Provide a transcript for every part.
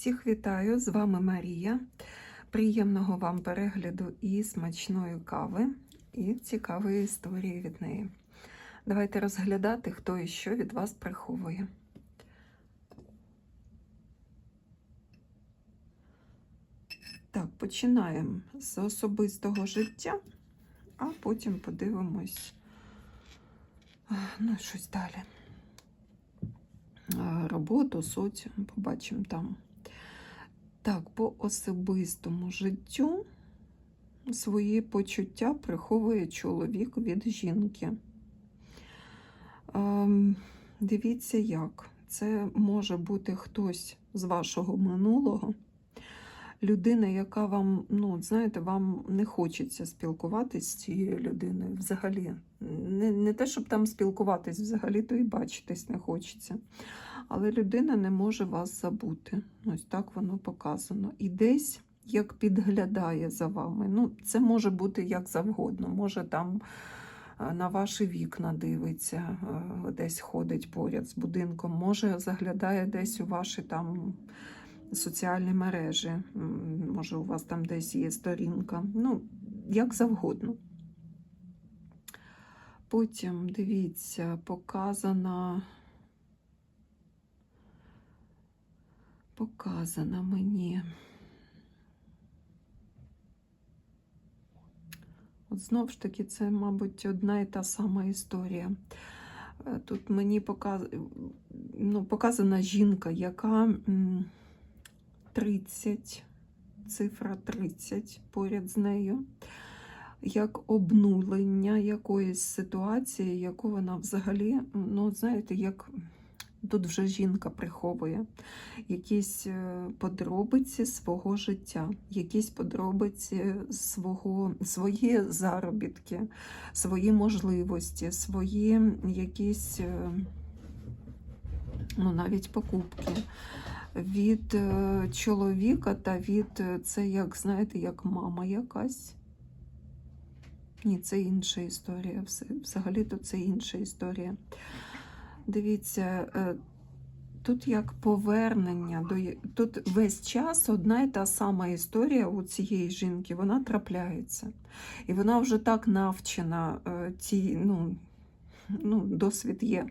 Всіх вітаю! З вами Марія. Приємного вам перегляду і смачної кави, і цікавої історії від неї. Давайте розглядати, хто і що від вас приховує. Так, починаємо з особистого життя, а потім подивимось ну, щось далі. Роботу, соціум, побачимо там. Так, по особистому життю свої почуття приховує чоловік від жінки. Ем, Дивіться, як. Це може бути хтось з вашого минулого. Людина, яка вам, ну, знаєте, вам не хочеться спілкуватись з цією людиною взагалі. Не, не те, щоб там спілкуватись, взагалі, то і бачитись не хочеться. Але людина не може вас забути. Ось так воно показано. І десь як підглядає за вами. Ну, Це може бути як завгодно. Може там е, на ваші вікна дивиться, е, десь ходить поряд з будинком, може заглядає десь у ваші там соціальні мережі. Може, у вас там десь є сторінка. Ну, як завгодно. Потім, дивіться, показана. Показана мені. От знов ж таки, це, мабуть, одна і та сама історія. Е, Тут мені показ... ну, показана жінка, яка 30, цифра 30 поряд з нею, як обнулення якоїсь ситуації, яку вона взагалі, ну, знаєте, як тут вже жінка приховує якісь е, подробиці свого життя, якісь подробиці свого, свої заробітки, свої можливості, свої якісь е, ну, навіть покупки від е, чоловіка та від це, як знаєте, як мама якась. Ні, це інша історія. Взагалі-то це інша історія. Дивіться, е, тут як повернення до тут весь час одна і та сама історія у цієї жінки, вона трапляється. І вона вже так навчена, е, ці, ну, ну, досвід є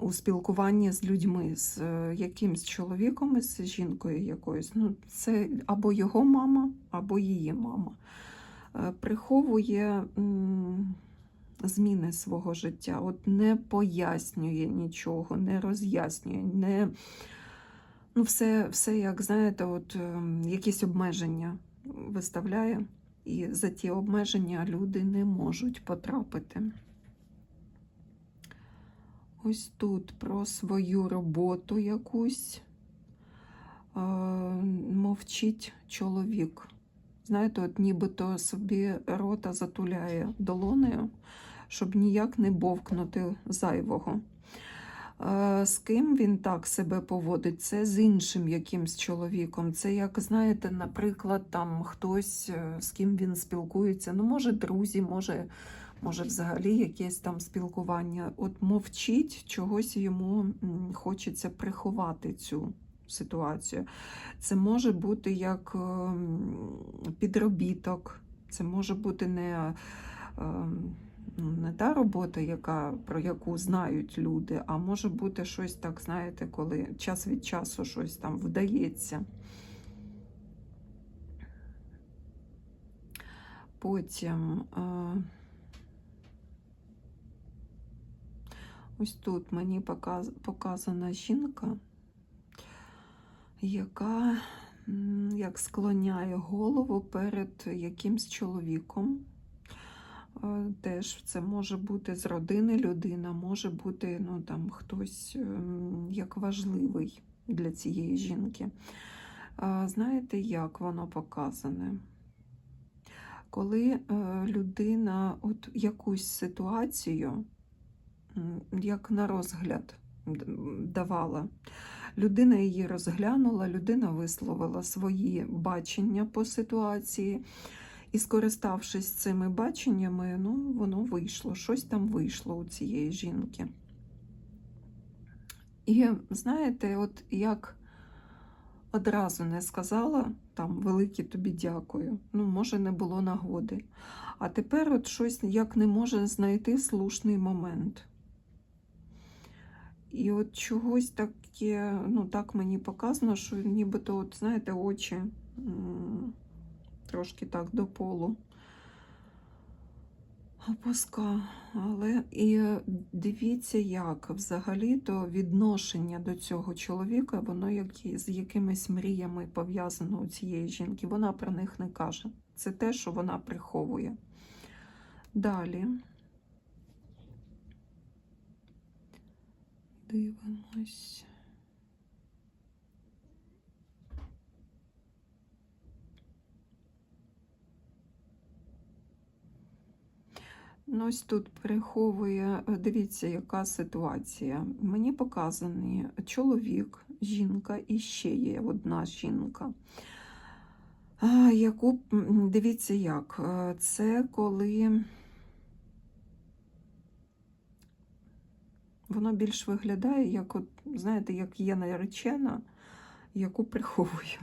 у спілкуванні з людьми, з е, якимсь чоловіком з жінкою якоюсь. Ну, це або його мама, або її мама. Приховує зміни свого життя, от не пояснює нічого, не роз'яснює, не ну, все, все, як знаєте, от, ем, якісь обмеження виставляє, і за ті обмеження люди не можуть потрапити. Ось тут про свою роботу якусь е, мовчить чоловік. Знаєте, от нібито собі рота затуляє долонею, щоб ніяк не бовкнути зайвого. Е, З ким він так себе поводить? Це з іншим якимсь чоловіком. Це, як знаєте, наприклад, там хтось, е, з ким він спілкується, ну, може, друзі, може, може, взагалі якесь там спілкування. От мовчить, чогось йому хочеться приховати цю ситуацію. Це може бути як ем, підробіток, це може бути не. ем, ну, не та робота, яка, про яку знають люди, а може бути щось так, знаєте, коли час від часу щось там вдається. Потім е, ось тут мені показана жінка, яка як склоняє голову перед якимсь чоловіком. Е, Теж це може бути з родини людина, може бути ну, там, хтось ем, як важливий для цієї жінки. Знаєте, як воно показане? Коли е, людина от якусь ситуацію, як на розгляд давала, людина її розглянула, людина висловила свої бачення по ситуації. І скориставшись цими баченнями, ну, воно вийшло, щось там вийшло у цієї жінки. І знаєте, от як одразу не сказала там велике тобі дякую. Ну, може, не було нагоди. А тепер от щось як не може знайти слушний момент. І от чогось таке, ну так мені показано, що нібито, от, знаєте, очі трошки так до полу опуска. Але і дивіться, як взагалі-то відношення до цього чоловіка, воно як, з якимись мріями пов'язано у цієї жінки. Вона про них не каже. Це те, що вона приховує. Далі. Дивимось. Ну, ось тут приховує, е, дивіться, яка ситуація. Мені показаний чоловік, жінка і ще є одна жінка. Яку, дивіться як, це коли воно більш виглядає, як, от, знаєте, як є наречена, яку приховує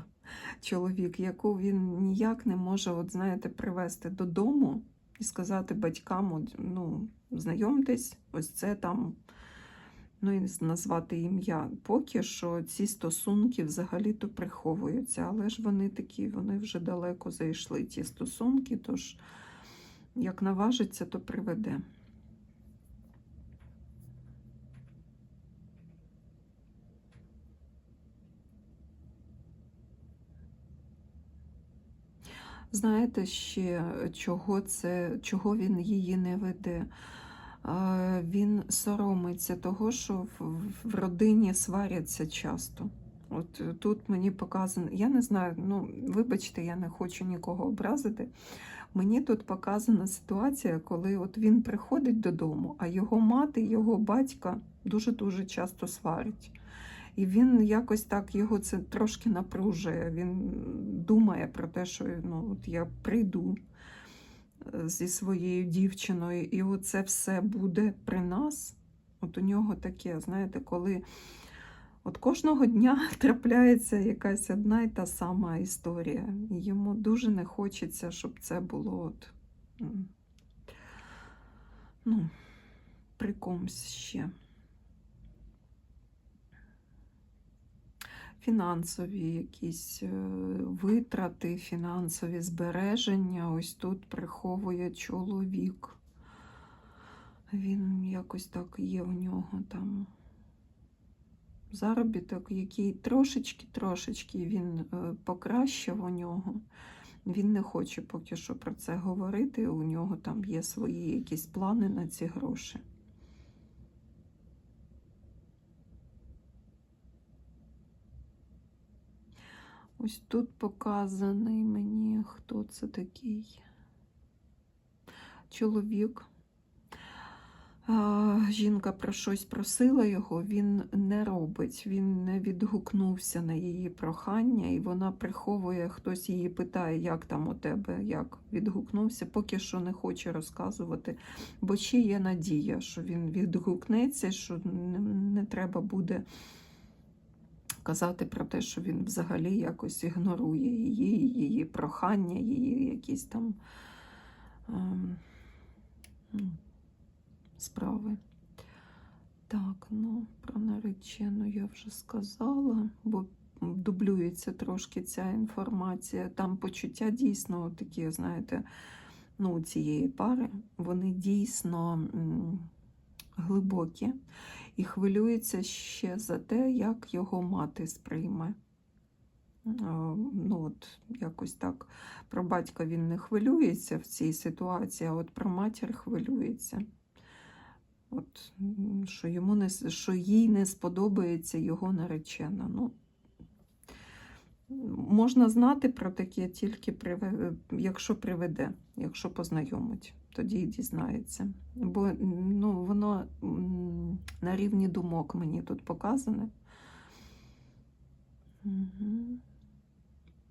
чоловік, яку він ніяк не може, от, знаєте, привезти додому і сказати батькам, ну, знайомтесь, ось це там, ну і назвати ім'я. Поки що ці стосунки взагалі-то приховуються, але ж вони такі, вони вже далеко зайшли, ті стосунки, тож як наважиться, то приведе. Знаєте ще, чого це, чого він її не веде? Він соромиться того, що в, в родині сваряться часто. От е, тут мені показано, я не знаю, ну вибачте, я не хочу нікого образити. Мені тут показана ситуація, коли от він приходить додому, а його мати, його батька дуже-дуже часто сварять. І він якось так його це трошки напружує. Він думає про те, що ну, от я прийду е, зі своєю дівчиною, і оце все буде при нас. От у нього таке, знаєте, коли от кожного дня трапляється якась одна і та сама історія. Йому дуже не хочеться, щоб це було от, ну, при комусь ще. Фінансові якісь е, витрати, фінансові збереження. Ось тут приховує чоловік. Він якось так є в нього там заробіток, який трошечки-трошечки він е, покращив у нього. Він не хоче поки що про це говорити. У нього там є свої якісь плани на ці гроші. Ось тут показаний мені, хто це такий чоловік. Жінка про щось просила його, він не робить, він не відгукнувся на її прохання, і вона приховує, хтось її питає, як там у тебе, як відгукнувся, поки що не хоче розказувати, бо ще є надія, що він відгукнеться, що не, треба буде казати про те, що він взагалі якось ігнорує її, її прохання, її якісь там ем, ну, справи. Так, ну, про наречену я вже сказала, бо дублюється трошки ця інформація. Там почуття дійсно такі, знаєте, ну, цієї пари, вони дійсно глибокі і хвилюється ще за те, як його мати сприйме. Ну, от, якось так. Про батька він не хвилюється в цій ситуації, а от про матір хвилюється. От, Що йому не, що їй не сподобається його наречена. Ну, Можна знати про таке тільки якщо приведе, якщо познайомить тоді дізнається. Бо ну, воно на рівні думок мені тут показане. Угу.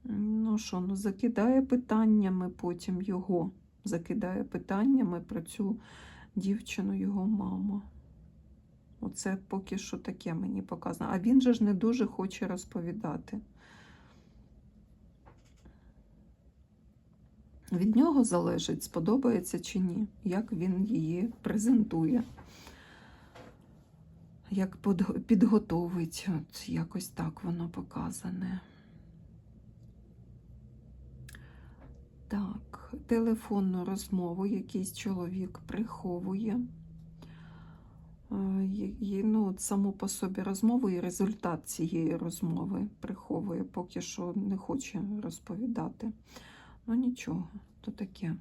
Ну що, ну закидає питаннями потім його. Закидає питаннями про цю дівчину, його мама. Оце поки що таке мені показано. А він же ж не дуже хоче розповідати. Від нього залежить, сподобається чи ні, як він її презентує, як підготовить. От якось так воно показане. Так, телефонну розмову якийсь чоловік приховує. Е, є- є, Ну, от саму по собі розмову і результат цієї розмови приховує, поки що не хоче розповідати. Ну нічого, то таке.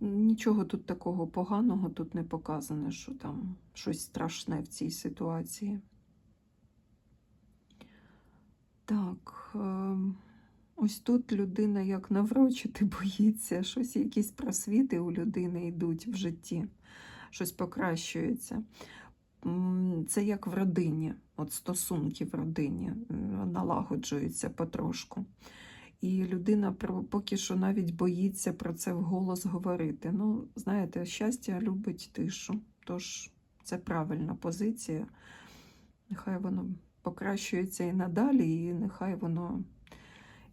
Нічого тут такого поганого тут не показано, що там щось страшне в цій ситуації. Так, ем, ось тут людина як наврочити боїться, щось, якісь просвіти у людини йдуть в житті, щось покращується. Це як в родині, от стосунки в родині налагоджуються потрошку. І людина поки що навіть боїться про це вголос говорити. Ну, знаєте, щастя любить тишу. Тож це правильна позиція. Нехай воно покращується і надалі, і нехай воно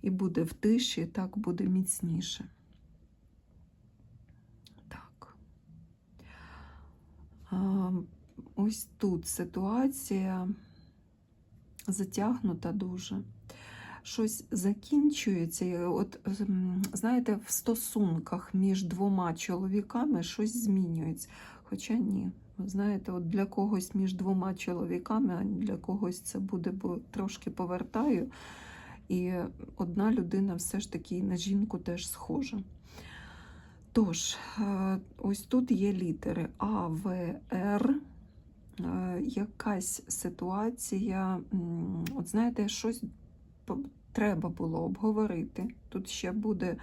і буде в тиші, і так буде міцніше. Так. А, ось тут ситуація затягнута дуже щось закінчується. От знаєте, в стосунках між двома чоловіками щось змінюється. Хоча ні. Знаєте, от для когось між двома чоловіками, а для когось це буде, бо трошки повертаю. І одна людина все ж таки на жінку теж схожа. Тож, е, ось тут є літери А, В, Р. Е, Якась ситуація, от знаєте, щось треба було обговорити. Тут ще буде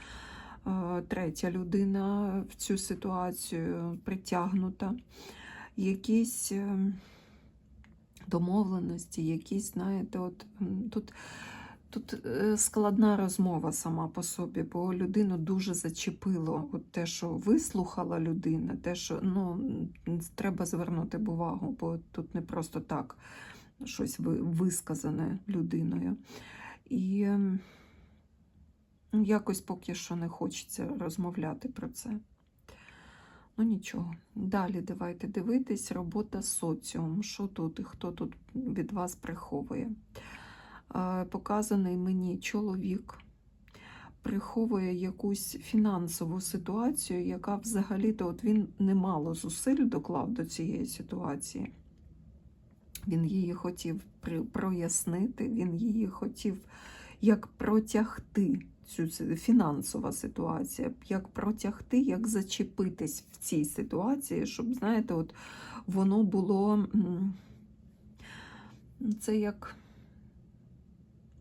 е, третя людина в цю ситуацію притягнута. Якісь е, домовленості, якісь, знаєте, от тут. Тут е, складна розмова сама по собі, бо людину дуже зачепило. От те, що вислухала людина, те, що ну, треба звернути увагу, бо тут не просто так щось висказане людиною. І якось поки що не хочеться розмовляти про це. Ну нічого. Далі давайте дивитись, робота соціум. Що тут і хто тут від вас приховує? Показаний мені чоловік приховує якусь фінансову ситуацію, яка взагалі-то от він немало зусиль доклав до цієї ситуації. Він її хотів прояснити, він її хотів як протягти цю фінансова ситуація, як протягти, як зачепитись в цій ситуації, щоб, знаєте, от воно було. Це як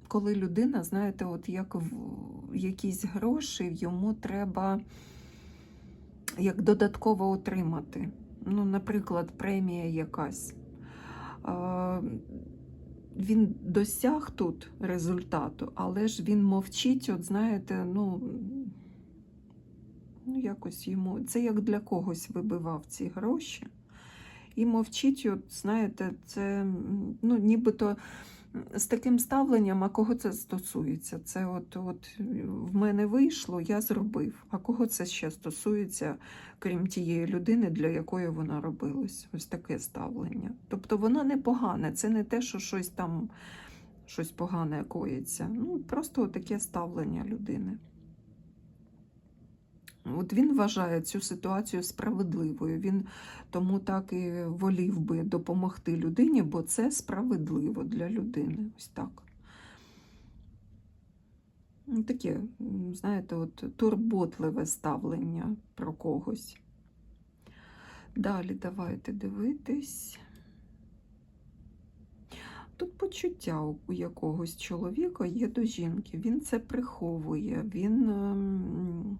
коли людина, знаєте, от як в якісь гроші йому треба як додатково отримати. Ну, наприклад, премія якась. Він досяг тут результату, але ж він мовчить, от знаєте, ну, ну якось йому. Це як для когось вибивав ці гроші. І мовчить, от, знаєте, це ну, нібито з таким ставленням, а кого це стосується? Це от, от в мене вийшло, я зробив. А кого це ще стосується, крім тієї людини, для якої воно робилось? Ось таке ставлення. Тобто воно не погане, це не те, що щось там щось погане коїться. Ну, просто таке ставлення людини. От він вважає цю ситуацію справедливою. Він тому так і волів би допомогти людині, бо це справедливо для людини. Ось так. Ну, Таке, знаєте, от турботливе ставлення про когось. Далі давайте дивитись. Тут почуття у- якогось чоловіка є до жінки. Він це приховує, він ем,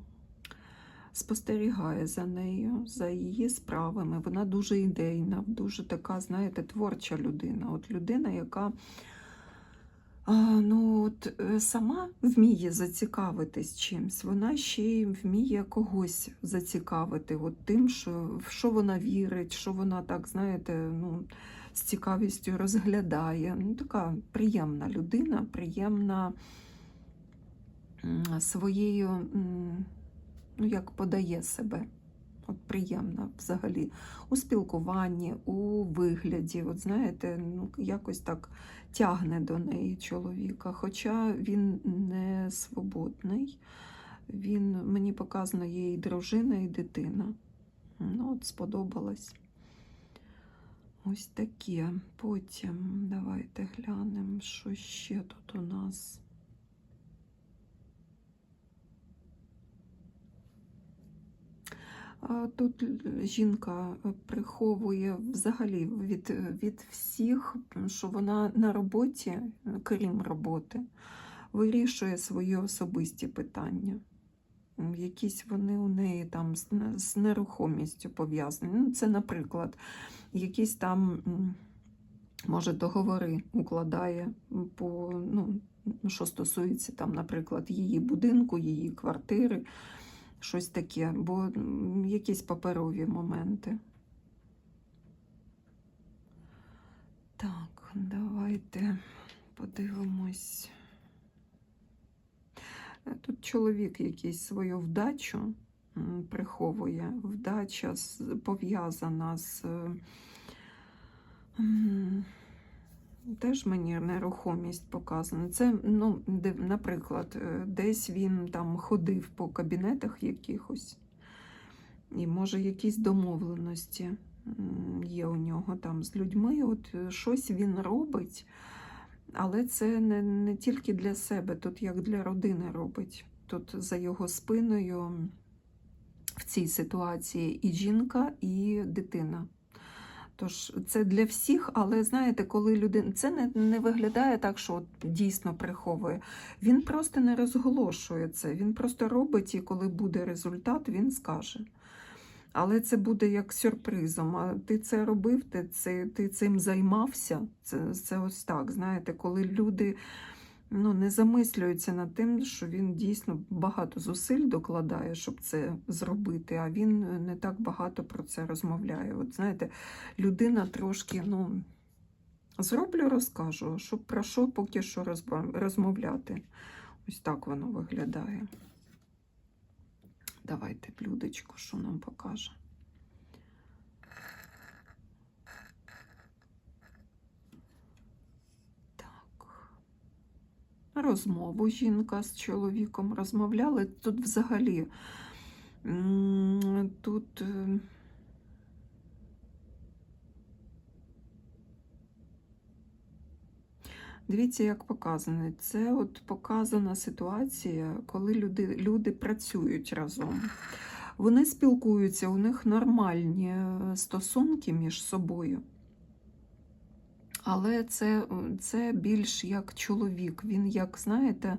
спостерігає за нею, за її справами. Вона дуже ідейна, дуже така, знаєте, творча людина. От людина, яка ну, от, е, сама вміє зацікавитись чимсь, вона ще й вміє когось зацікавити от тим, що, в що вона вірить, що вона так, знаєте, ну, з цікавістю розглядає. Ну, така приємна людина, приємна своєю, ну як подає себе. От приємна взагалі у спілкуванні, у вигляді. От знаєте, ну якось так тягне до неї чоловіка. Хоча він не свободний, він мені показано є і дружина, і дитина. Ну, от сподобалось. Ось таке. Потім давайте глянемо, що ще тут у нас. А Тут жінка е, приховує взагалі від, від всіх, що вона на роботі, крім роботи, вирішує свої особисті питання. Якісь вони у неї там з, нерухомістю пов'язані. Ну, це, наприклад, якісь там, може, договори укладає по, ну, що стосується там, наприклад, її будинку, її квартири щось таке, бо якісь паперові моменти. Так, давайте подивимось. Е, Тут чоловік якийсь свою вдачу приховує. Вдача пов'язана з. Теж мені нерухомість показана. Це, ну, де, наприклад, е, десь він там ходив по кабінетах якихось, і може якісь домовленості є у нього там з людьми. От е, щось він робить, але це не, не тільки для себе, тут як для родини робить. Тут за його спиною в цій ситуації і жінка, і дитина. Тож це для всіх, але знаєте, коли людина це не, не виглядає так, що от дійсно приховує. Він просто не розголошує це. Він просто робить, і коли буде результат, він скаже. Але це буде як сюрпризом. А ти це робив, ти, ти цим займався. Це, це ось так. Знаєте, коли люди ну, не замислюються над тим, що він дійсно багато зусиль докладає, щоб це зробити, а він не так багато про це розмовляє. От знаєте, людина трошки, ну, зроблю, розкажу, щоб про що поки що розмовляти. Ось так воно виглядає. Давайте блюдечко, що нам покаже. Так. Розмову жінка з чоловіком розмовляли. Тут взагалі тут. е, Дивіться, як показано. Це от показана ситуація, коли люди, люди працюють разом. Вони спілкуються, у них нормальні е, стосунки між собою. Але це, це більш як чоловік. Він, як, знаєте,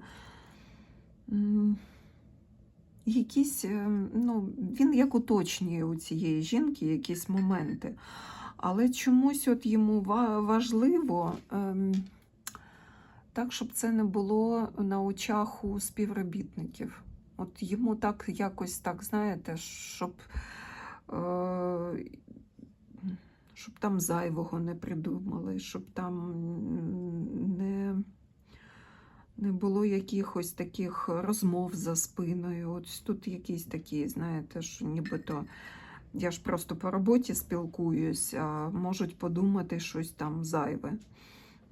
якісь, е, ну, він як уточнює у цієї жінки якісь моменти. Але чомусь от йому важливо. ем, так, щоб це не було на очах у співробітників. От йому так якось так, знаєте, щоб, е, щоб там зайвого не придумали, щоб там не, не було якихось таких розмов за спиною. От тут якісь такі, знаєте, що нібито. Я ж просто по роботі спілкуюсь, а можуть подумати щось там зайве.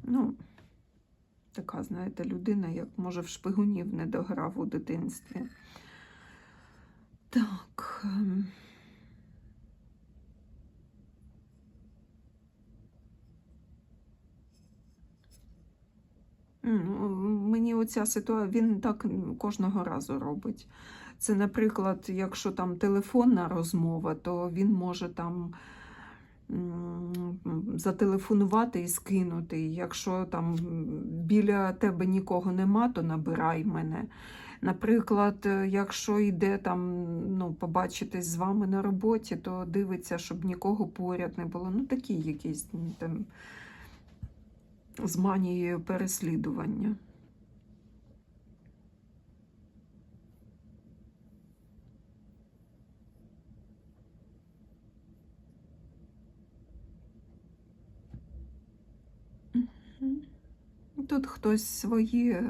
Ну, така, знаєте, людина, як може в шпигунів не дограв у дитинстві. Так. Оця ситуація, він так кожного разу робить. Це, наприклад, якщо там телефонна розмова, то він може там зателефонувати і скинути. Якщо там біля тебе нікого нема, то набирай мене. Наприклад, якщо йде там ну, побачитись з вами на роботі, то дивиться, щоб нікого поряд не було. Ну, такі якісь там з манією переслідування. Тут хтось свої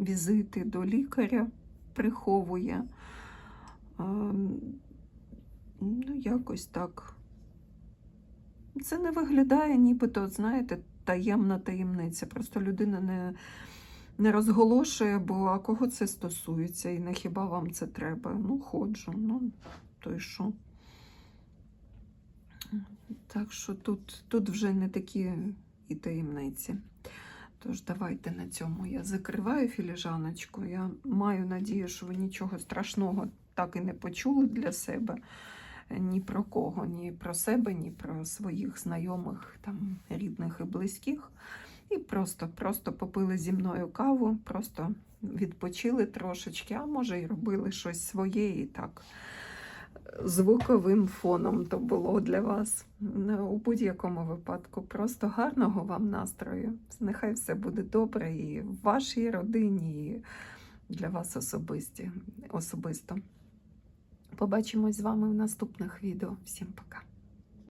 візити до лікаря приховує. Ну, якось так. Це не виглядає, нібито, знаєте, таємна таємниця. Просто людина не, не розголошує, бо а кого це стосується, і не хіба вам це треба? Ну, ходжу, ну, то й що. Так що тут, тут вже не такі і таємниці. Тож давайте на цьому я закриваю філіжаночку. Я маю надію, що ви нічого страшного так і не почули для себе. Ні про кого, ні про себе, ні про своїх знайомих, там, рідних і близьких. І просто, просто попили зі мною каву, просто відпочили трошечки, а може й робили щось своє і так звуковим фоном то було для вас. У будь-якому випадку. Просто гарного вам настрою. Нехай все буде добре і в вашій родині, і для вас особисті, особисто. Побачимось з вами в наступних відео. Всім пока!